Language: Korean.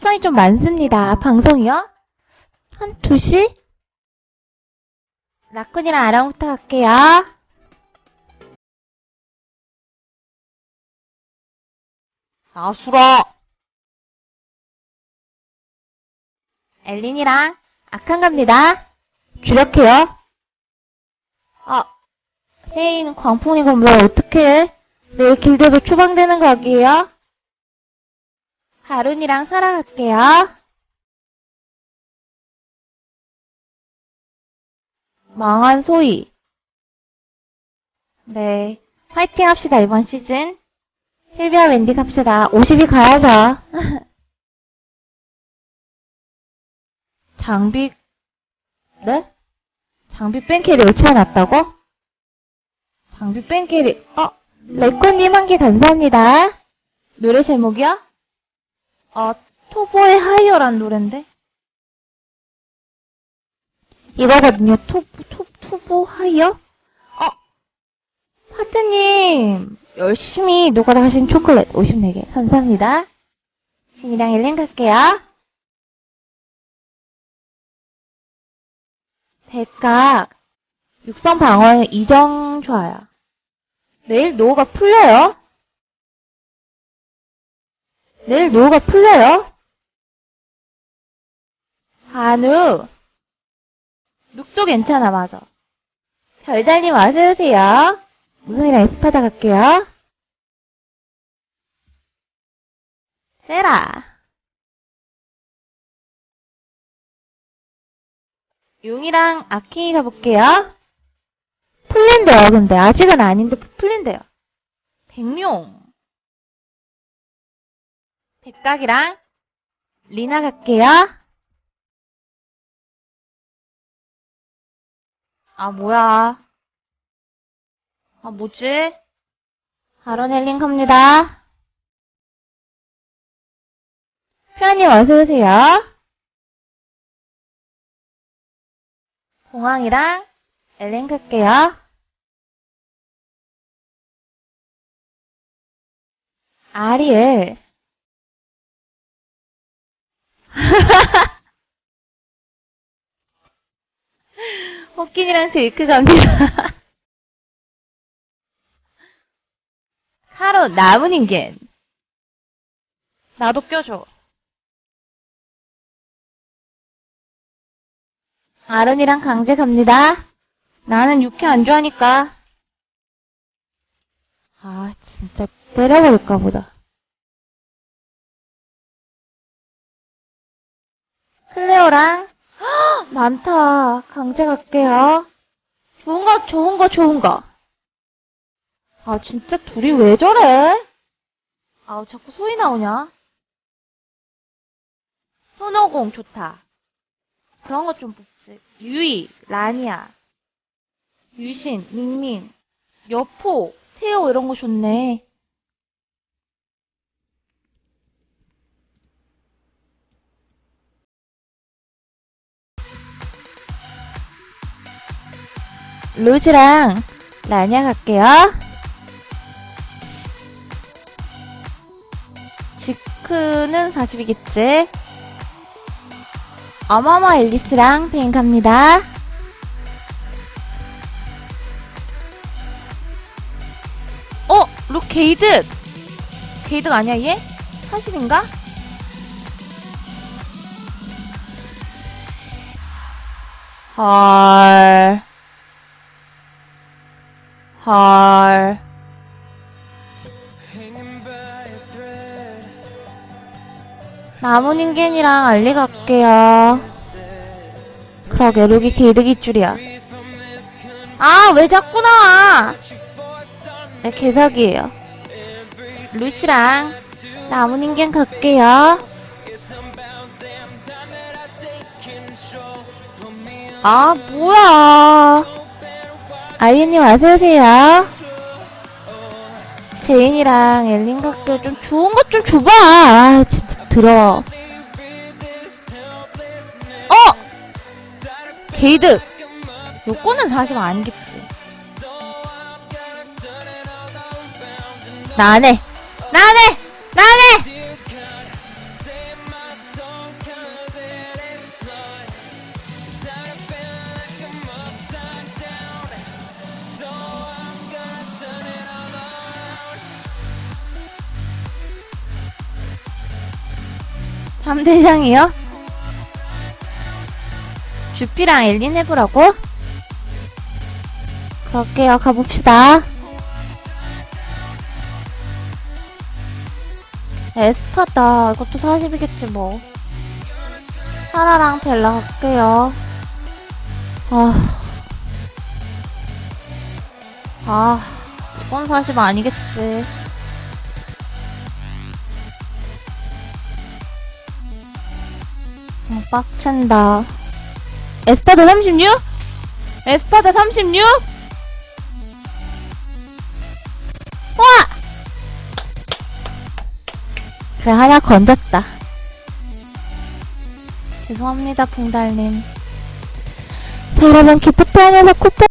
합성이 좀 많습니다. 방송이요? 한 2시? 라쿤이랑 아랑부터 갈게요. 아수라. 엘린이랑 악한 갑니다. 주력해요. 아, 세인 광풍이 그럼 너 어떡해? 내일 길드에서 추방되는 각이에요? 하룬이랑 살아갈게요. 망한 소희. 네. 화이팅 합시다, 이번 시즌. 실비아 웬디 갑시다. 50이 가야죠. 장비, 네? 장비 뺑캐리 외쳐놨다고? 장비 뺑캐리, 어, 레코님 한 개 감사합니다. 노래 제목이요? 어, 토보의 하이어란 노랜데? 이거거든요. 토, 토, 토보 하이어? 어, 파트님, 열심히 녹아가신 초콜릿 54개. 감사합니다. 신이랑 일랭 갈게요. 백각, 육성 방어에 이정 좋아요. 내일 노후가 풀려요. 내일 노후가 풀려요. 한우. 룩도 괜찮아, 맞아. 별달님 어서오세요. 우성이랑 에스파다 갈게요. 세라. 용이랑 아킹이 가볼게요. 풀린대요, 근데. 아직은 아닌데 풀린대요. 백룡. 백각이랑 리나 갈게요. 아, 뭐야. 아, 뭐지? 아로넬링 갑니다. 표아님 어서오세요. 공항이랑 엘렌 갈게요. 아리엘. 호킨이랑 제이크 갑니다. 카로 인겐. 나도 껴줘. 아론이랑 강제 갑니다. 나는 육회 안 좋아하니까. 아, 진짜 때려버릴까 보다. 클레오랑 헉, 많다. 강제 갈게요. 좋은 거, 좋은 거, 좋은 거. 아, 진짜 둘이 왜 저래? 아, 자꾸 소리 나오냐? 손오공 좋다. 그런 거좀 뽑지. 유이, 라니아, 유신, 밍밍, 여포, 태호 이런 거 좋네. 루즈랑 라니아 갈게요. 지크는 40이겠지? 어머머 앨리스랑 뱅 갑니다. 어? 룩 게이득! 게이득 아니야 얘? 40인가? 헐. 헐. 나무 인간이랑 알리 갈게요. 그러게 룩이 게이득일 줄이야. 아, 왜 자꾸 나와? 네, 개석이에요. 루시랑 나무 인간 갈게요. 아, 뭐야. 아이언님 어서오세요. 제인이랑 엘린 갈게요. 좀 좋은 것 좀 줘봐. 아, 진짜 들어. 어! 게이드! 요거는 사실 아니겠지. 나 안 해! 나 안 해! 나안 해! 3대장이요? 주피랑 엘린 해보라고? 그럴게요. 가봅시다. 에스파다. 이것도 40이겠지, 뭐. 사라랑 벨라 갈게요. 아. 아. 이건 40 아니겠지. 어, 빡친다. 에스파드 36? 에스파드 36? 와! 그래, 하나 건졌다. 죄송합니다, 붕달님. 자, 여러분, 기프트 안에서 쿠폰